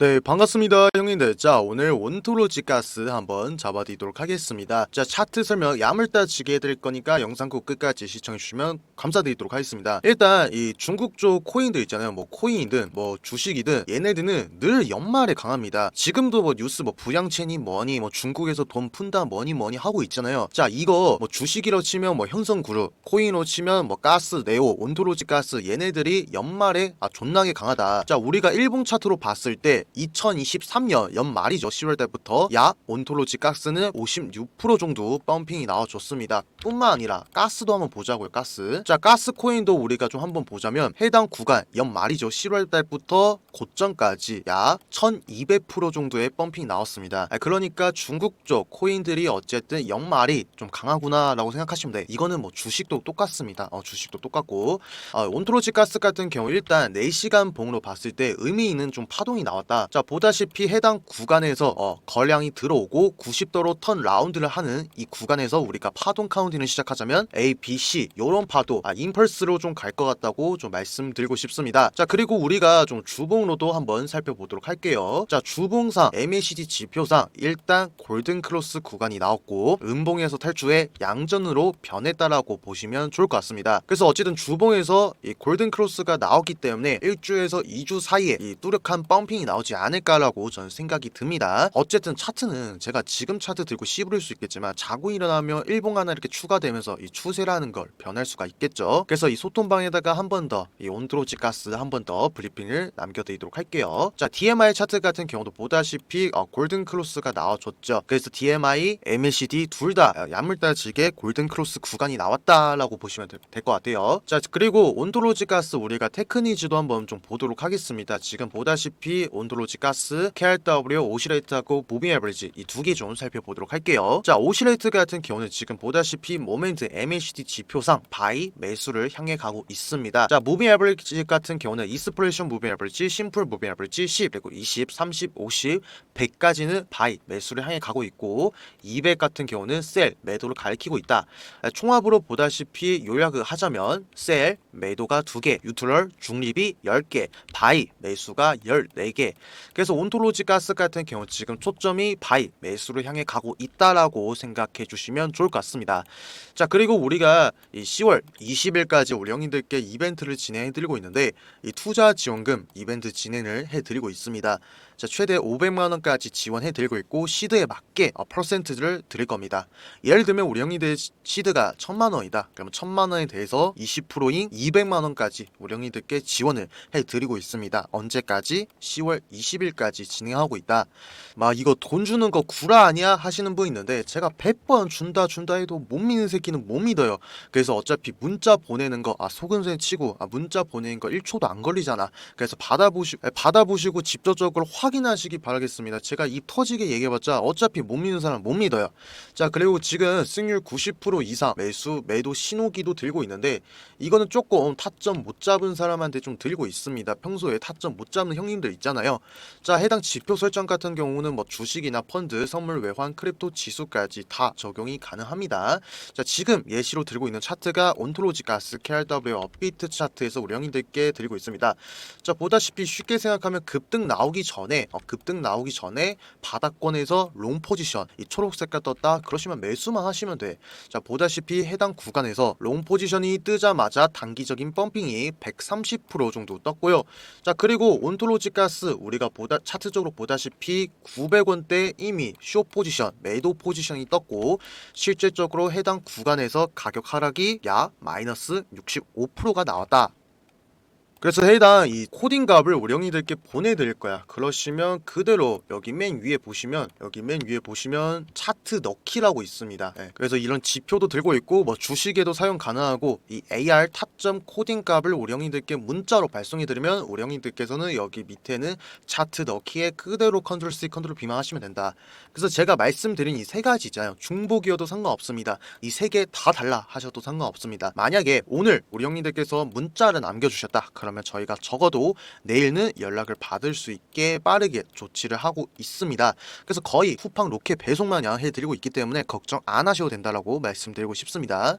네, 반갑습니다, 형님들. 자, 오늘 온토로지 가스 한번 잡아드리도록 하겠습니다. 자, 차트 설명 야물따지게 해드릴 거니까 영상 꼭 끝까지 시청해주시면 감사드리도록 하겠습니다. 일단, 이 중국 쪽 코인들 있잖아요. 뭐, 코인이든, 뭐, 주식이든, 얘네들은 늘 연말에 강합니다. 지금도 뭐, 뉴스 뭐, 부양체니 뭐니, 뭐, 중국에서 돈 푼다 뭐니 뭐니 하고 있잖아요. 자, 이거, 뭐, 주식이로 치면 뭐, 현성그룹, 코인으로 치면 뭐, 가스, 네오, 온토로지 가스, 얘네들이 연말에 아, 존나게 강하다. 자, 우리가 일봉 차트로 봤을 때, 2023년 연말이죠. 10월 달부터 약 온톨로지 가스는 56% 정도 펌핑이 나와줬습니다. 뿐만 아니라 가스도 한번 보자고요. 가스. 자, 가스 코인도 우리가 좀 한번 보자면 해당 구간 연말이죠. 10월 달부터 고점까지 약 1200% 정도의 펌핑이 나왔습니다. 아, 그러니까 중국 쪽 코인들이 어쨌든 연말이 좀 강하구나라고 생각하시면 돼. 이거는 뭐 주식도 똑같습니다. 어, 주식도 똑같고 어, 온톨로지 가스 같은 경우 일단 4시간 봉으로 봤을 때 의미 있는 좀 파동이 나왔다. 자, 보다시피 해당 구간에서 어, 거량이 들어오고 90도로 턴 라운드를 하는 이 구간에서 우리가 파동 카운팅을 시작하자면 A, B, C 요런 파도, 아, 임펄스로 좀 갈 것 같다고 좀 말씀드리고 싶습니다. 자, 그리고 우리가 좀 주봉로도 한번 살펴보도록 할게요. 자, 주봉상 MACD 지표상 일단 골든 크로스 구간이 나왔고 음봉에서 탈주해 양전으로 변했다라고 보시면 좋을 것 같습니다. 그래서 어쨌든 주봉에서 이 골든 크로스가 나왔기 때문에 1주에서 2주 사이에 이 뚜렷한 펌핑이 나오지 않을까라고 저는 생각이 듭니다. 어쨌든 차트는 제가 지금 차트 들고 씹을 수 있겠지만 자고 일어나면 일봉 하나 이렇게 추가되면서 이 추세라는 걸 변할 수가 있겠죠. 그래서 이 소통방에다가 한 번 더 이 온드로지 가스 한 번 더 브리핑을 남겨드리도록 할게요. 자 DMI 차트 같은 경우도 보다시피 어, 골든 크로스가 나와줬죠. 그래서 DMI, MACD 둘 다 야물딱지게 골든 크로스 구간이 나왔다라고 보시면 될 것 같아요. 자 그리고 온도로지 가스 우리가 테크니즈도 한번 좀 보도록 하겠습니다. 지금 보다시피 온도로 지 가스, KRW, 오시레이트하고 무빙 에버리지 이 두개좀 살펴보도록 할게요. 자 오시레이트 같은 경우는 지금 보다시피 모멘트 MACD 지표상 바이 매수를 향해 가고 있습니다. 자 무빙 에버리지 같은 경우는 이스프레션 무빙 에버리지, 심플 무빙 에버리지 10 그리고 20, 30, 50, 100까지는 바이 매수를 향해 가고 있고 200 같은 경우는 셀 매도를 가리키고 있다. 아, 총합으로 보다시피 요약을 하자면 셀 매도가 2개, 유트럴 중립이 10개, 바이 매수가 14개. 그래서 온토로지 가스 같은 경우 지금 초점이 바이 매수를 향해 가고 있다라고 생각해 주시면 좋을 것 같습니다. 자 그리고 우리가 이 10월 20일까지 우리 형님들께 이벤트를 진행해 드리고 있는데 이 투자 지원금 이벤트 진행을 해 드리고 있습니다. 자 최대 500만 원까지 지원해 드리고 있고 시드에 맞게 어, 퍼센트를 드릴 겁니다. 예를 들면 우리 형님들 시- 시드가 1000만 원이다. 그러면 1000만 원에 대해서 20%인 200만 원까지 우리 형님들께 지원을 해 드리고 있습니다. 언제까지? 10월 20 일까지 진행하고 있다. 막 이거 돈 주는 거 구라 아니야 하시는 분 있는데 제가 100번 준다 준다 해도 못 믿는 새끼는 못 믿어요. 그래서 어차피 문자 보내는 거 아 속은세 치고 아 문자 보내는 거 1초도 안 걸리잖아. 그래서 받아보시 에, 받아보시고 직접적으로 확인하시기 바라겠습니다. 제가 입 터지게 얘기해봤자 어차피 못 믿는 사람 못 믿어요. 자 그리고 지금 승률 90% 이상 매수 매도 신호기도 들고 있는데 이거는 조금 타점 못 잡은 사람한테 좀 들고 있습니다. 평소에 타점 못 잡는 형님들 있잖아요. 자 해당 지표 설정 같은 경우는 뭐 주식이나 펀드, 선물 외환, 크립토 지수까지 다 적용이 가능합니다. 자 지금 예시로 들고 있는 차트가 가스 KRW 업비트 차트에서 우리 형님들께 드리고 있습니다. 자 보다시피 쉽게 생각하면 급등 나오기 전에 어, 급등 나오기 전에 바닥권에서 롱 포지션 이 초록색깔 떴다 그러시면 매수만 하시면 돼. 자 보다시피 해당 구간에서 롱 포지션이 뜨자마자 단기적인 펌핑이 130% 정도 떴고요. 자 그리고 온토로지 가스 우리 가 보다 차트적으로 보다시피 900원대 이미 쇼 포지션 매도 포지션이 떴고 실질적으로 해당 구간에서 가격 하락이 약 마이너스 65%가 나왔다. 그래서 해당 이 코딩 값을 우리 형님들께 보내드릴 거야. 그러시면 그대로 여기 맨 위에 보시면 여기 맨 위에 보시면 차트 넣기라고 있습니다. 예, 그래서 이런 지표도 들고 있고 뭐 주식에도 사용 가능하고 이 AR 타점 코딩 값을 우리 형님들께 문자로 발송해 드리면 우리 형님들께서는 여기 밑에는 차트 넣기에 그대로 컨트롤 C 컨트롤 B만 하시면 된다. 그래서 제가 말씀드린 이 세 가지 있잖아요. 중복이어도 상관없습니다. 이 세 개 다 달라 하셔도 상관없습니다. 만약에 오늘 우리 형님들께서 문자를 남겨주셨다. 그 러면 저희가 적어도 내일은 연락을 받을 수 있게 빠르게 조치를 하고 있습니다. 그래서 거의 쿠팡 로켓 배송 마냥 해드리고 있기 때문에 걱정 안 하셔도 된다라고 말씀드리고 싶습니다.